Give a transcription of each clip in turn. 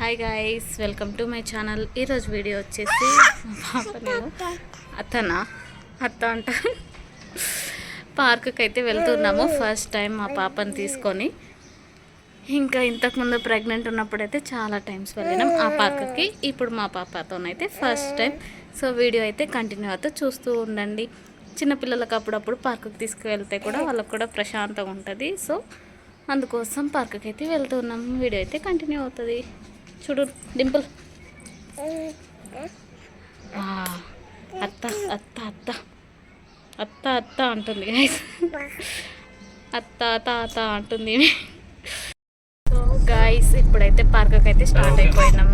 Hi guys welcome to my channel ఈరోజు video వచ్చేసి మా పాప నేను అత్తనా? అత్త అంట. పార్కుకి అయితే వెళ్తున్నాము. ఫస్ట్ టైం మా పాపని తీసుకొని. ఇంకా ఇంతకుముందు ప్రెగ్నెంట్ ఉన్నప్పుడైతే చాలా టైమ్స్ వెళ్ళినాం ఆ పార్కుకి ఇప్పుడు మా పాపతోనైతే ఫస్ట్ టైం సో వీడియో అయితే కంటిన్యూ అవుతూ చూస్తూ ఉండండి. చిన్నపిల్లలకు అప్పుడప్పుడు పార్కుకి తీసుకువెళ్తే కూడా వాళ్ళకు కూడా ప్రశాంతంగా ఉంటుంది. సో అందుకోసం పార్కుకి అయితే వెళ్తున్నాం. వీడియో అయితే కంటిన్యూ అవుతుంది. చూడు డింపుల్. అత్త అత్త అత్త. అత్త అత్త అంటుంది. అత్త తాత అంటుంది. సో గాయస్ ఇప్పుడైతే పార్క్కి అయితే స్టార్ట్ అయిపోయినాం.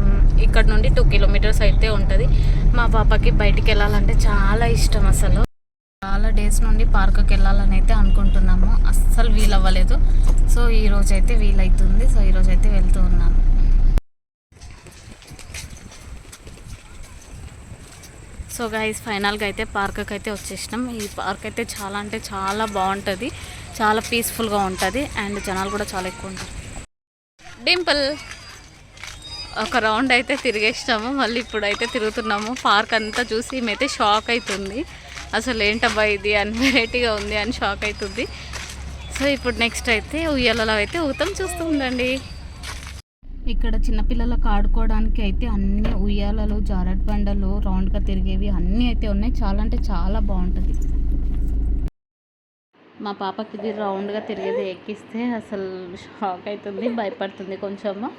ఇక్కడ నుండి టూ కిలోమీటర్స్ అయితే ఉంటుంది. మా పాపకి బయటికి వెళ్ళాలంటే చాలా ఇష్టం అసలు. చాలా డేస్ నుండి పార్క్కి వెళ్ళాలని అయితే అనుకుంటున్నాము. అస్సలు వీలు అవ్వలేదు సో ఈ రోజు అయితే వీలవుతుంది సో ఈ రోజు అయితే వెళ్తూ ఉన్నాము సో గైస్ ఫైనల్గా అయితే పార్క్కి అయితే వచ్చేసినాం. ఈ పార్క్ అయితే చాలా అంటే చాలా బాగుంటుంది. చాలా పీస్ఫుల్గా ఉంటుంది అండ్ జనాలు కూడా చాలా ఎక్కువ ఉంటారు. డింపుల్ ఒక రౌండ్ అయితే తిరిగేసినాము. మళ్ళీ ఇప్పుడైతే తిరుగుతున్నాము. పార్క్ అంతా చూసి మేమైతే షాక్ అవుతుంది అసలు ఏంటబ్బా ఇది అని వెరైటీగా ఉంది అని షాక్ అవుతుంది. సో ఇప్పుడు నెక్స్ట్ అయితే ఉయ్యాలలో అయితే ఊతం చూస్తూ ఉండండి. ఇక్కడ చిన్నపిల్లలకు ఆడుకోవడానికి అయితే అన్ని ఉయ్యాలలు జారట్ బండలు రౌండ్గా తిరిగేవి అన్నీ అయితే ఉన్నాయి. చాలా అంటే చాలా బాగుంటుంది. మా పాపకి ఇది రౌండ్గా తిరిగేది ఎక్కిస్తే అసలు షాక్ అవుతుంది భయపడుతుంది కొంచెము.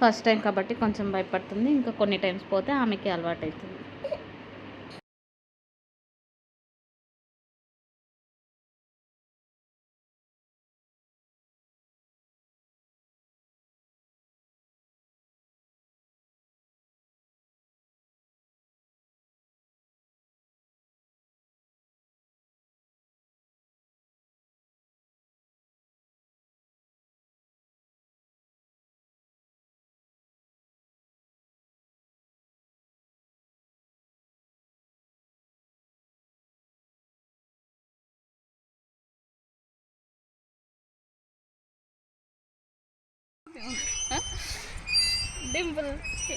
ఫస్ట్ టైం కాబట్టి కొంచెం భయపడుతుంది. ఇంకా కొన్ని టైమ్స్ పోతే ఆమెకి అలవాటు అవుతుంది డింపుల్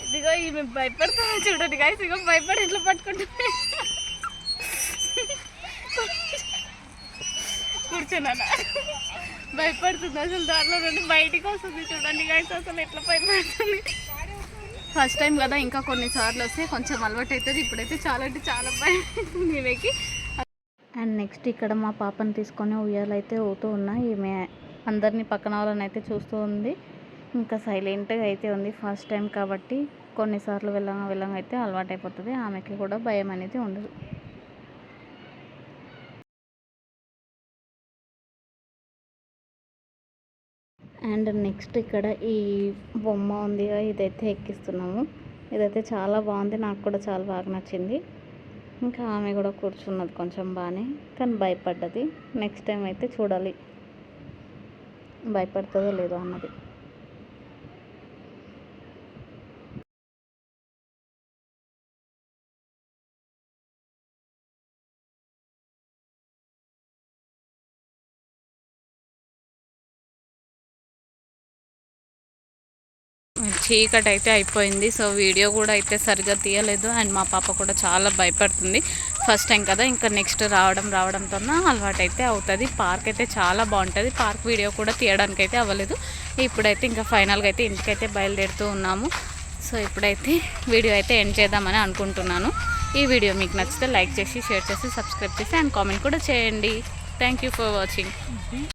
ఇదిగో ఈమె భయపడతా చూడండి గాయస్ ఇదిగో భయపడి ఇట్లా పట్టుకుంటుంది కూర్చున్నాను? భయపడుతుంది అసలు దాంట్లో నుండి బయటికి వస్తుంది చూడండి గాయస్ అసలు ఎట్లా భయపడుతుంది? ఫస్ట్ టైం కదా ఇంకా కొన్నిసార్లు వస్తే కొంచెం అలవాటు అవుతుంది. ఇప్పుడైతే చాలా అంటే చాలా భయం అవుతుంది ఈమెకి. అండ్ నెక్స్ట్ ఇక్కడ మా పాపని తీసుకొని ఉయ్యాలైతే అవుతూ ఉన్నా. ఈమె అందరినీ పక్కన వాళ్ళని అయితే చూస్తూ ఉంది. ఇంకా సైలెంట్గా అయితే ఉంది ఫస్ట్ టైం కాబట్టి కొన్నిసార్లు వెళ్ళంగా వెళ్ళంగా అయితే అలవాటు అయిపోతుంది ఆమెకి కూడా భయం అనేది ఉండదు. అండ్ నెక్స్ట్ ఇక్కడ ఈ బొమ్మ ఉంది ఇదైతే ఎక్కిస్తున్నాము. ఇదైతే చాలా బాగుంది. నాకు కూడా చాలా బాగా నచ్చింది. ఇంకా ఆమె కూడా కూర్చున్నది కొంచెం బాగానే కానీ భయపడ్డది. నెక్స్ట్ టైం అయితే చూడాలి. భయపడుతుందో లేదో అన్నది. చీకటి అయితే అయిపోయింది. సో వీడియో కూడా అయితే సరిగ్గా తీయలేదు. అండ్ మా పాప కూడా చాలా భయపడుతుంది. ఫస్ట్ టైం కదా ఇంకా నెక్స్ట్ రావడం రావడంతో అలవాటు అయితే అవుతుంది. పార్క్ అయితే చాలా బాగుంటుంది. పార్క్ వీడియో కూడా తీయడానికి అయితే అవ్వలేదు. ఇప్పుడైతే ఇంకా ఫైనల్గా అయితే ఇంటికైతే బయలుదేరుతూ ఉన్నాము. సో ఇప్పుడైతే వీడియో అయితే ఎండ్ చేద్దామని అనుకుంటున్నాను. ఈ వీడియో మీకు నచ్చితే లైక్ చేసి షేర్ చేసి సబ్స్క్రైబ్ చేసి అండ్ కామెంట్ కూడా చేయండి. Thank you for watching.